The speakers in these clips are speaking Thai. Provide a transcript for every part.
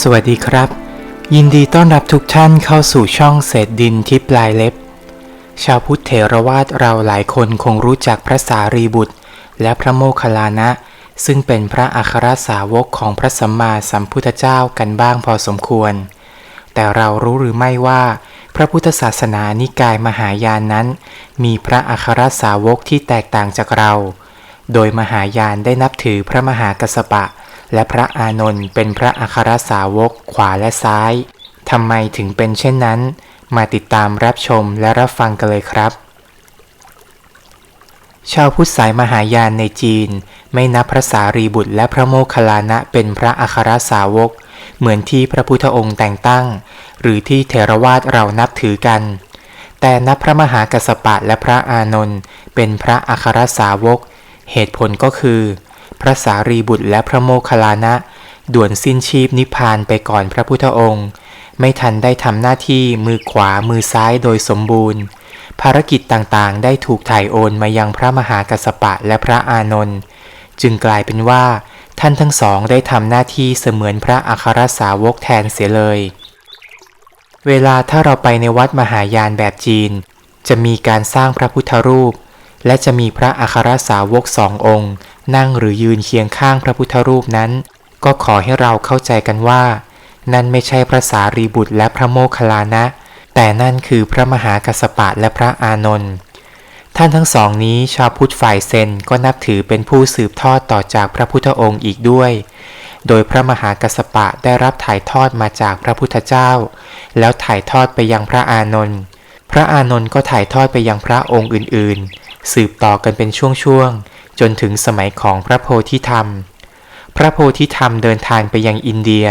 สวัสดีครับ ยินดีต้อนรับทุกท่านเข้าสู่ช่องเศษดินที่ปลายเล็บ ชาวพุทธเถรวาทเราหลายคนคงรู้จักพระสารีบุตร และพระโมคคัลลานะ ซึ่งเป็นพระอัครสาวกของพระสัมมาสัมพุทธเจ้ากันบ้างพอสมควร แต่เรารู้หรือไม่ว่า พระพุทธศาสนานิกายมหายานนั้น มีพระอัครสาวกที่แตกต่างจากเรา โดยมหายานได้นับถือพระมหากัสสปะ และพระอานนท์เป็นพระอัครสาวกขวาและซ้ายทำไมถึงเป็นเช่นนั้น มาติดตามรับชมและรับฟังกันเลยครับ ชาวพุทธสายมหายานในจีน ไม่นับพระสารีบุตรและพระโมคคัลลานะเป็นพระอัครสาวก เหมือนที่พระพุทธองค์แต่งตั้ง หรือที่เทรวาสเรานับถือกัน แต่นับพระมหากัสสปะและพระอานนท์เป็นพระอัครสาวก เหตุผลก็คือ พระสารีบุตรและพระโมคคัลลานะ ด่วนสิ้นชีพนิพพานไปก่อนพระพุทธองค์ ไม่ทันได้ทำหน้าที่มือขวามือซ้ายโดยสมบูรณ์ ภารกิจต่างๆ ได้ถูกถ่ายโอนมายังพระมหากัสสปะและพระอานนท์จึงกลายเป็นว่า ท่านทั้งสองได้ทำหน้าที่เสมือนพระอัครสาวกแทนเสียเลย เวลาถ้าเราไปในวัดมหายานแบบจีน จะมีการสร้างพระพุทธรูป และจะมีพระอัครสาวกสององค์ นั่งหรือยืนเคียงข้างพระพุทธรูปนั้น ก็ขอให้เราเข้าใจกันว่า นั่นไม่ใช่พระสารีบุตรและพระโมคคัลลานะ แต่นั่นคือพระมหากัสสปะและพระอานนท์ท่านทั้งสองนี้ชาวพุทธฝ่ายเซนก็นับถือเป็นผู้สืบทอดต่อจากพระพุทธองค์อีกด้วย โดยพระมหากัสปะได้รับถ่ายทอดมาจากพระพุทธเจ้า แล้วถ่ายทอดไปยังพระอานนท์พระอานนท์ก็ถ่ายทอดไปยังพระองค์อื่นๆ สืบต่อกันเป็นช่วงๆ จนถึงสมัยของพระโพธิธรรม พระโพธิธรรมเดินทางไปยังอินเดีย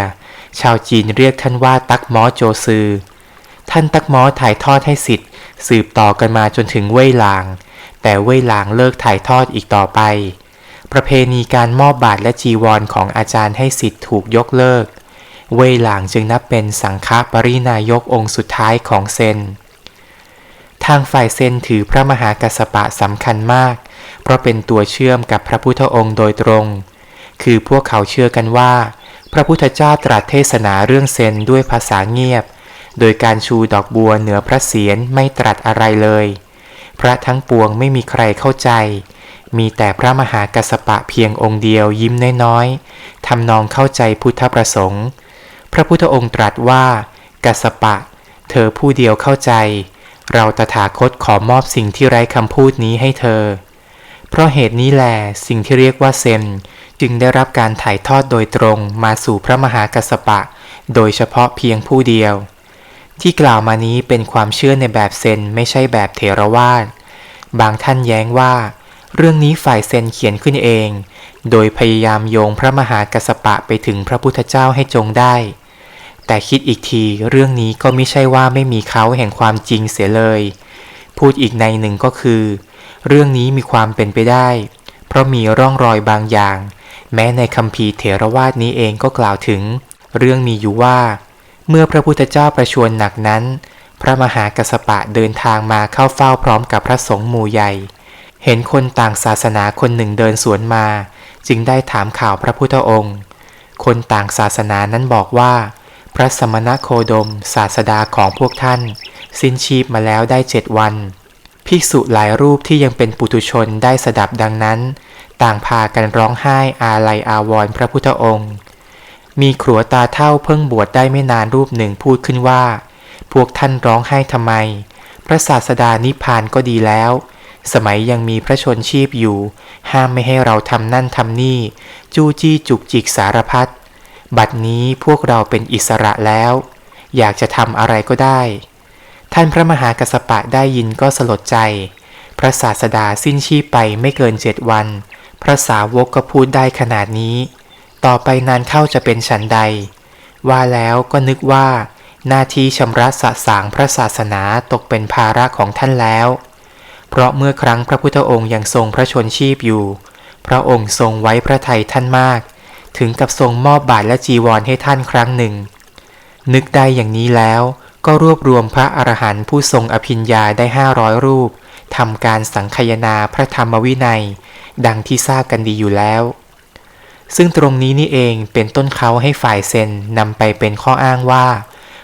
ชาวจีนเรียกท่านว่าตักม้อโจซือ ท่านตักม้อถ่ายทอดให้สิทธิ์ สืบต่อกันมาจนถึงเว่ยหลาง แต่เว่ยหลางเลิกถ่ายทอดอีกต่อไป ประเพณีการมอบบาตรและจีวรของอาจารย์ให้สิทธิ์ถูกยกเลิก เว่ยหลางจึงนับเป็นสังฆปรินายกองค์สุดท้ายของเซนางฝ่ายเซนถือพระมหากัสสปะสำคัญมาก เพราะเป็นตัวเชื่อมกับพระพุทธองค์โดยตรง คือพวกเขาเชื่อกันว่า พระพุทธเจ้าตรัสเทศนาเรื่องเซนด้วยภาษาเงียบ โดยการชูดอกบัวเหนือพระเศียรไม่ตรัสอะไรเลย พระทั้งปวงไม่มีใครเข้าใจ มีแต่พระมหากัสสปะเพียงองค์เดียวยิ้มน้อยๆทำนองเข้าใจพุทธประสงค์ พระพุทธองค์ตรัสว่ากัสปะ เธอผู้เดียวเข้าใจ เราตถาคตขอมอบสิ่งที่ไร้คำพูดนี้ให้เธอ เพราะเหตุนี้แหละสิ่งที่เรียกว่าเซน จึงได้รับการถ่ายทอดโดยตรงมาสู่พระมหากัสสปะ โดยเฉพาะเพียงผู้เดียว ที่กล่าวมานี้เป็นความเชื่อในแบบเซนไม่ใช่แบบเทรวาสบางท่านแย้งว่า เรื่องนี้ฝ่ายเซนเขียนขึ้นเอง โดยพยายามโยงพระมหากัสปะไปถึงพระพุทธเจ้าให้จงได้ แต่คิดอีกทีเรื่องนี้ก็ไม่ใช่ว่าไม่มีเขาแห่งความจริงเสียเลย พูดอีกในหนึ่งก็คือ เรื่องนี้มีความเป็นไปได้ เพราะมีร่องรอยบางอย่าง แม้ในคัมภีร์เถรวาทนี้เองก็กล่าวถึง เรื่องมีอยู่ว่า เมื่อพระพุทธเจ้าประชวรหนักนั้น พระมหากัสสปะเดินทางมาเข้าเฝ้าพร้อมกับพระสงฆ์หมู่ใหญ่ เห็นคนต่างศาสนาคนหนึ่งเดินสวนมา จึงได้ถามข่าวพระพุทธองค์ คนต่างศาสนานั้นบอกว่า พระสมณโคดม ศาสดาของพวกท่าน สิ้นชีพมาแล้วได้เจ็ดวัน ภิกษุหลายรูปที่ยังเป็นปุถุชนได้สดับดังนั้น ต่างพากันร้องไห้อาลัยอาวรพระพุทธองค์ มีครัวตาเท่าเพิ่งบวชได้ไม่นานรูปหนึ่งพูดขึ้นว่า พวกท่านร้องไห้ทำไม พระศาสดานิพพานก็ดีแล้ว สมัยยังมีพระชนชีพอยู่ ห้ามไม่ให้เราทำนั่นทำนี่ จู้จี้จุกจิกสารพัด บัดนี้พวกเราเป็นอิสระแล้ว อยากจะทำอะไรก็ได้ ท่านพระมหากัสปะได้ยินก็สลดใจ พระศาสดาสิ้นชีพไปไม่เกินเจ็ดวัน พระสาวกก็พูดได้ขนาดนี้ ต่อไปนานเข้าจะเป็นฉันใด ว่าแล้วก็นึกว่า หน้าที่ชำระสะสางพระศาสนาตกเป็นภาระของท่านแล้ว เพราะเมื่อครั้งพระพุทธองค์ยังทรงพระชนชีพอยู่ พระองค์ทรงไว้พระทัยท่านมาก ถึงกับทรงมอบบาตรและจีวรให้ท่านครั้งหนึ่ง นึกได้อย่างนี้แล้วก็รวบรวมพระอรหันต์ผู้ทรงอภิญญาได้ห้าร้อยรูปทำการสังคายนาพระธรรมวินัย ดังที่ทราบกันดีอยู่แล้ว ซึ่งตรงนี้นี่เองเป็นต้นเขาให้ฝ่ายเซนนำไปเป็นข้ออ้างว่า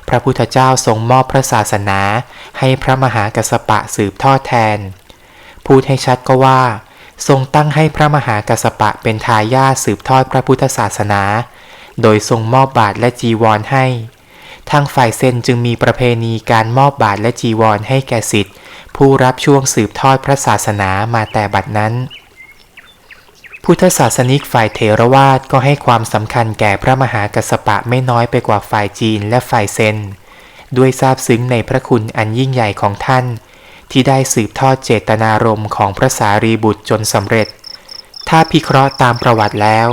พระพุทธเจ้าทรงมอบพระศาสนา ให้พระมหากัสปะสืบทอดแทน พูดให้ชัดก็ว่า ทรงตั้งให้พระมหากัสปะเป็นทายาทสืบทอดพระพุทธศาสนา โดยทรงมอบบาทและจีวรให้ ทางฝ่ายเซนจึงมีประเพณีการมอบบาทและจีวรให้แก่สิทธิ์ ผู้รับช่วงสืบทอดพระศาสนามาแต่บัดนั้น พุทธศาสนิกฝ่ายเถรวาทก็ให้ความสำคัญแก่พระมหากัสปะไม่น้อยไปกว่าฝ่ายจีนและฝ่ายเซนด้วยทราบซึ้งในพระคุณอันยิ่งใหญ่ของท่าน ที่ได้สืบทอดเจตนารมณ์ของพระสารีบุตรจนสำเร็จ ถ้าพิเคราะห์ตามประวัติแล้ว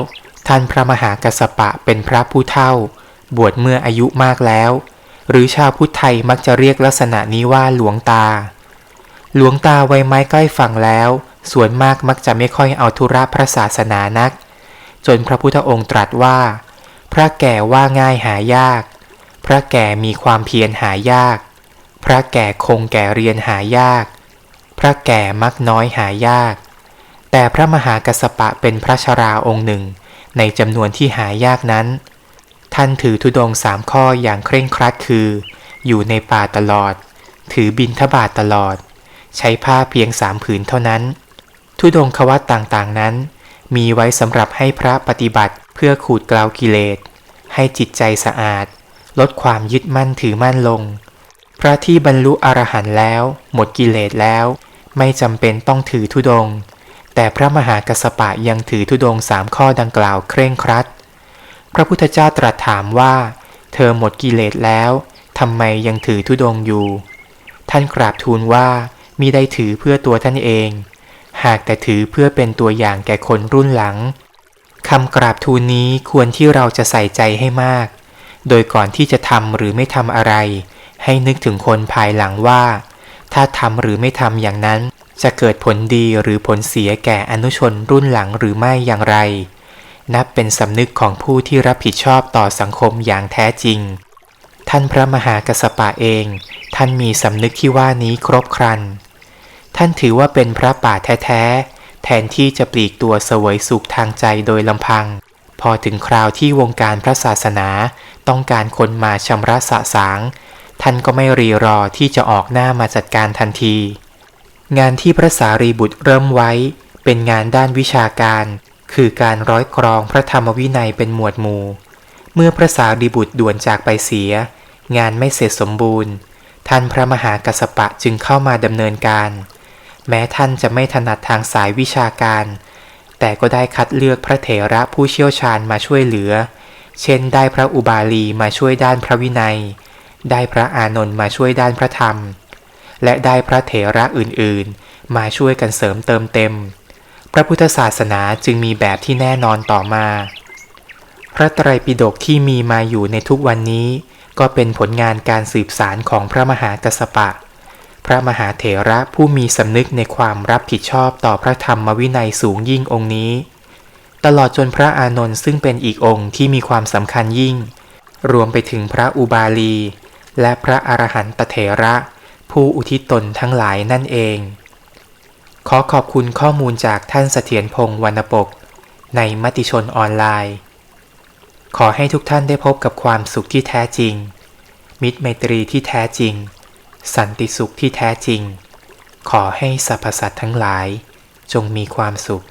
ท่านพระมหากัสสปะเป็นพระผู้เฒ่า บวชเมื่ออายุมากแล้ว หรือชาวพุทธไทยมักจะเรียกลักษณะนี้ว่าหลวงตา หลวงตาไว้ไม้ใกล้ฝั่งแล้ว ส่วนมากมักจะไม่ค่อยเอาธุระพระศาสนานัก จนพระพุทธองค์ตรัสว่า พระแก่ว่าง่ายหายาก พระแก่มีความเพียรหายาก พระแก่คงแก่เรียนหายาก พระแก่มักน้อยหายาก แต่พระมหากัสสปะเป็นพระชราองค์หนึ่ง ในจำนวนที่หายากนั้น ท่านถือธุดงค์สามข้ออย่างเคร่งครัดคือ อยู่ในป่าตลอด ถือบินทบาทตลอด ใช้ผ้าเพียงสามผืนเท่านั้นทุดงควัตต่างๆนั้น มีไว้สำหรับให้พระปฏิบัติเพื่อขูดกลาวกิเลส ให้จิตใจสะอาด ลดความยึดมั่นถือมั่นลง ระที่บรรลุอรหันต์แล้ว หมดกิเลสแล้ว ไม่จำเป็นต้องถือธุดง แต่พระมหากัสสปะยังถือธุดงสามข้อดังกล่าวเคร่งครัด พระพุทธเจ้าตรัสถามว่า เธอหมดกิเลสแล้วทำไมยังถือธุดงอยู่ ท่านกราบทูลว่ามิได้ถือเพื่อตัวท่านเอง หากแต่ถือเพื่อเป็นตัวอย่างแก่คนรุ่นหลังคำกราบทูลนี้ควรที่เราจะใส่ใจให้มาก โดยก่อนที่จะทำหรือไม่ทำอะไร ให้นึกถึงคนภายหลังว่า ถ้าทำหรือไม่ทำอย่างนั้น จะเกิดผลดีหรือผลเสียแก่อนุชนรุ่นหลังหรือไม่อย่างไร นับเป็นสำนึกของผู้ที่รับผิดชอบต่อสังคมอย่างแท้จริง ท่านพระมหากัสสปะเอง ท่านมีสำนึกที่ว่านี้ครบครัน ท่านถือว่าเป็นพระป่าแท้ๆ แทนที่จะปลีกตัวเสวยสุขทางใจโดยลำพังพอถึงคราวที่วงการพระศาสนา ต้องการคนมาชำระสะสาง ท่านก็ไม่รีรอที่จะออกหน้ามาจัดการทันที งานที่พระสารีบุตรเริ่มไว้ เป็นงานด้านวิชาการ คือการร้อยกรองพระธรรมวินัยเป็นหมวดหมู่ เมื่อพระสารีบุตรด่วนจากไปเสีย งานไม่เสร็จสมบูรณ์ ท่านพระมหากัสปะจึงเข้ามาดำเนินการ แม้ท่านจะไม่ถนัดทางสายวิชาการ แต่ก็ได้คัดเลือกพระเถระผู้เชี่ยวชาญมาช่วยเหลือ เช่นได้พระอุบาลีมาช่วยด้านพระวินัย ได้พระอานนท์มาช่วยด้านพระธรรม และได้พระเถระอื่นๆ มาช่วยกันเสริมเติมเต็ม พระพุทธศาสนาจึงมีแบบที่แน่นอนต่อมา พระไตรปิฎกที่มีมาอยู่ในทุกวันนี้ ก็เป็นผลงานการสืบสารของพระมหากัสปะ พระมหาเถระผู้มีสำนึกในความรับผิดชอบต่อพระธรรมวินัยสูงยิ่งองค์นี้ ตลอดจนพระอานนท์ซึ่งเป็นอีกองค์ที่มีความสำคัญยิ่ง รวมไปถึงพระอุบาลี และพระอรหันตเถระ ผู้อุทิศตนทั้งหลายนั่นเอง ขอขอบคุณข้อมูลจากท่านเสถียรพงษ์วรรณปก ในมติชนออนไลน์ ขอให้ทุกท่านได้พบกับความสุขที่แท้จริง มิตรไมตรีที่แท้จริง สันติสุขที่แท้จริง ขอให้สรรพสัตว์ทั้งหลาย จงมีความสุข